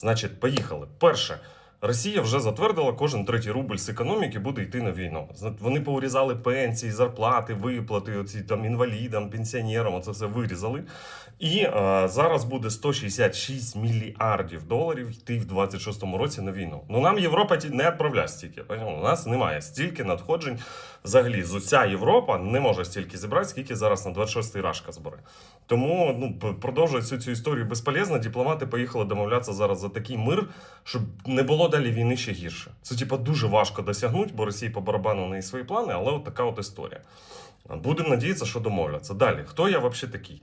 Значить, поїхали. Перше. Росія вже затвердила, кожен третій рубль з економіки буде йти на війну. Вони поурізали пенсії, зарплати, виплати, оці там інвалідам, пенсіонерам, оце все вирізали. І е, зараз буде 166 мільярдів доларів йти в 26-му році на війну. Ну нам Європа не відправляє стільки. У нас немає стільки надходжень. Взагалі, з уся Європа не може стільки зібрати, скільки зараз на 26-й рашка збере. Тому ну п- цю цю історію безполезно. Дипломати поїхали домовлятися зараз за такий мир, щоб не було далі війни ще гірше. Це типа дуже важко досягнути, бо Росії по барабану не неї свої плани, але от така от історія. Будемо надіятися, що домовляться. Далі, хто я взагалі такий?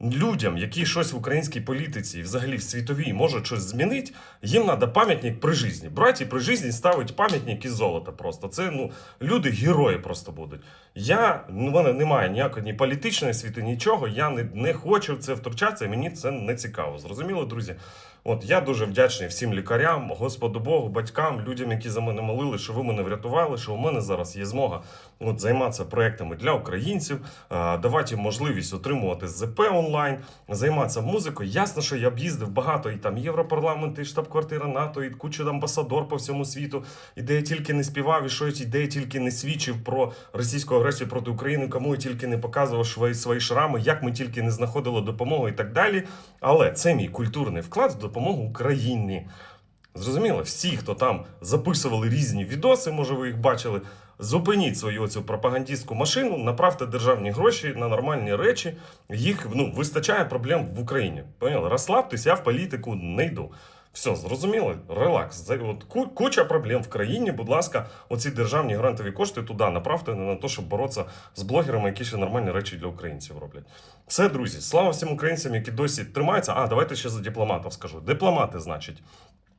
людям, які щось в українській політиці і взагалі в світовій можуть щось змінити, їм треба пам'ятник при житті. Браті при житті ставить пам'ятник із золота просто. Це ну, люди герої просто будуть. Я, ну, в мене немає ніякої ні політичної світи, нічого. Я не, не хочу в це втручатися, і мені це не цікаво. Зрозуміло, друзі? От я дуже вдячний всім лікарям, Господу Богу, батькам, людям, які за мене молили, що ви мене врятували, що у мене зараз є змога от, займатися проектами для українців, давати їм можливість отримувати ЗП онлайн, займатися музикою. Ясно, що я об'їздив багато і там Європарламент, і штаб-квартира НАТО, і куча амбасадор по всьому світу, і де я тільки не співав, і що я де я тільки не свідчив про російську агресію проти України, кому я тільки не показував свої, свої шрами, як ми тільки не знаходили допомогу і так далі. Але це мій культурний вклад в допомогу Україні. Зрозуміло, всі, хто там записували різні відоси, може ви їх бачили. Зупиніть свою цю пропагандистську машину, направте державні гроші на нормальні речі. Їх ну, вистачає проблем в Україні. Поняли? Розслабтесь, я в політику не йду. Все, зрозуміло, релакс. От куча проблем в країні. Будь ласка, оці державні грантові кошти туди направте не на те, щоб боротися з блогерами, які ще нормальні речі для українців роблять. Все, друзі, слава всім українцям, які досі тримаються. А, давайте ще за дипломатів скажу. Дипломати, значить.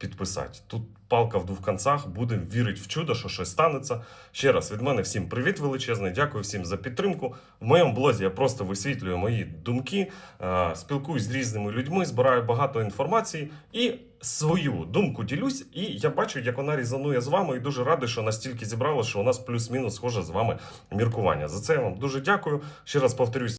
підписати. Тут палка в двох концах, будемо вірити в чудо, що щось станеться. Ще раз від мене всім привіт величезний. Дякую всім за підтримку. В моєму блозі я просто висвітлюю мої думки, е, спілкуюсь з різними людьми, збираю багато інформації і свою думку ділюсь. І я бачу, як вона різанує з вами, і дуже радий, що настільки зібрало, що у нас плюс-мінус схоже з вами міркування. За це я вам дуже дякую. Ще раз повторюсь.